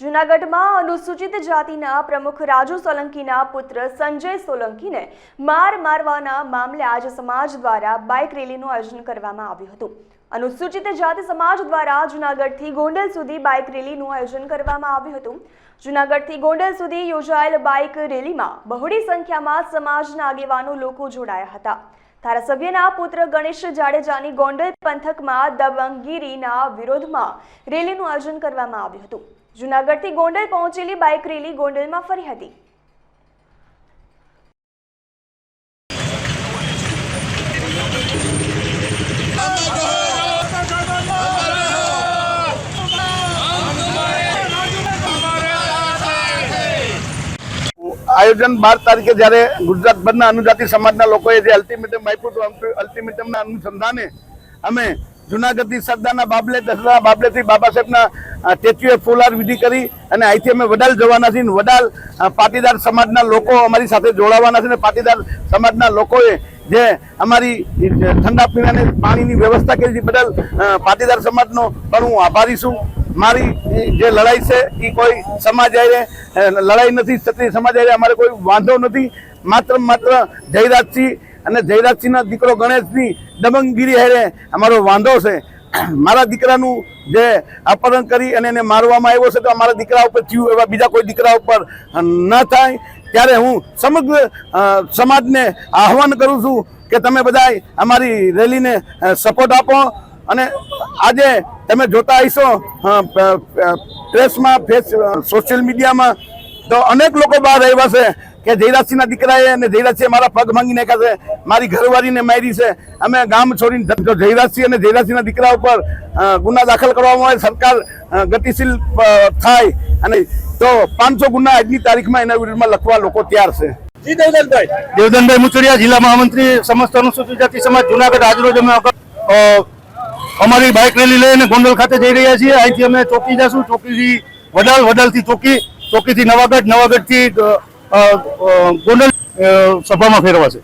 જૂનાગઢમાં અનુસૂચિત જાતિના પ્રમુખ રાજુ સોલંકીના પુત્ર સંજય સોલંકીને માર મારવાના મામલે આજ સમાજ દ્વારા બાઇક રેલીનું આયોજન કરવામાં આવ્યું હતું. અનુસૂચિત જાતિ સમાજ દ્વારા જૂનાગઢથી ગોંડલ સુધી બાઇક રેલીનું આયોજન કરવામાં આવ્યું હતું. જૂનાગઢથી ગોંડલ સુધી યોજાયેલ બાઇક રેલીમાં બહોળી સંખ્યામાં સમાજના આગેવાનો લોકો જોડાયા હતા. ધારાસભ્યના પુત્ર ગણેશ જાડેજાની ગોંડલ પંથકમાં દબંગગીરીના વિરોધમાં રેલીનું આયોજન કરવામાં આવ્યું હતું. જૂનાગઢથી ગોંડલ પહોંચેલી બાઇક રેલી ગોંડલમાં ફરી હતી. આયોજન બાર તારીખે જ્યારે ગુજરાતભરના અનુજાતિ સમાજના લોકોએ જે અલ્ટિમેટમ આપ્યું હતું અલ્ટિમેટમના અનુસંધાને અમે જુનાગઢથી સરદારના બાબલે દસરા બાબલેથી બાબા સાહેબના સ્ટેચ્યુએ ફૂલહાર વિધિ કરી અને અહીંથી અમે વડાલ જવાના છીએ વડાલ પાટીદાર સમાજના લોકો અમારી સાથે જોડાવાના છે ને પાટીદાર સમાજના લોકોએ જે અમારી ઠંડા પીણાની પાણીની વ્યવસ્થા કરી બદલ પાટીદાર સમાજનો પણ હું આભારી છું. મારી જે લડાઈ છે, એ કોઈ સમાજ આરે લડાઈ નથી, ક્ષત્રિય સમાજ આરે અમારે કોઈ વાંધો નથી. માત્ર માત્ર જયરાજસિંહ અને જયરાજસિંહના દીકરો ગણેશની દબંગગીરી હારે અમારો વાંધો છે. મારા દીકરાનું જે અપહરણ કરી અને એને મારવામાં આવ્યો છે, તો અમારા દીકરા ઉપર થયું, એવા બીજા કોઈ દીકરા ઉપર ન થાય. ત્યારે હું સમગ્ર સમાજને આહવાન કરું છું કે તમે બધા અમારી રેલીને સપોર્ટ આપો અને આજે તમે જોતા પ- પ્રેસમાં, ફેસ સોશિયલ મીડિયામાં તો અનેક લોકો બહાર આવ્યા છે. કે જયરાજસિંહના દીકરાએ અને જયરાજસિંહે મારા પગ માંગીને નાખ્યા છે મારી ઘરવાળીને મારી છે. અમે ગામ છોડીને જો જયરાજસિંહ અને જયરાજસિંહના દીકરા ઉપર ગુના દાખલ કરવામાં આવે સરકાર ગતિશીલ થાય. અને તો પાંચસો ગુના આજની તારીખમાં એના વિરુદ્ધમાં લખવા લોકો તૈયાર છે. દેવધનભાઈ દેવદનભાઈ. દેવદનભાઈ મુચડિયા જિલ્લા મહામંત્રી સમસ્ત અનુસૂચિત જાતિ સમાજ જુનાગઢ આજરોજ અમે અમારી બાઇક રેલી લઈને ગોંડલ ખાતે જઈ રહ્યા છીએ. અહીંથી અમે ચોકી જશું. ચોકીથી વડાલ વડાલથી ચોકી ચોકીથી નવાગઢ નવાગઢથી ગોંડલ સભામાં ફેરવાશે.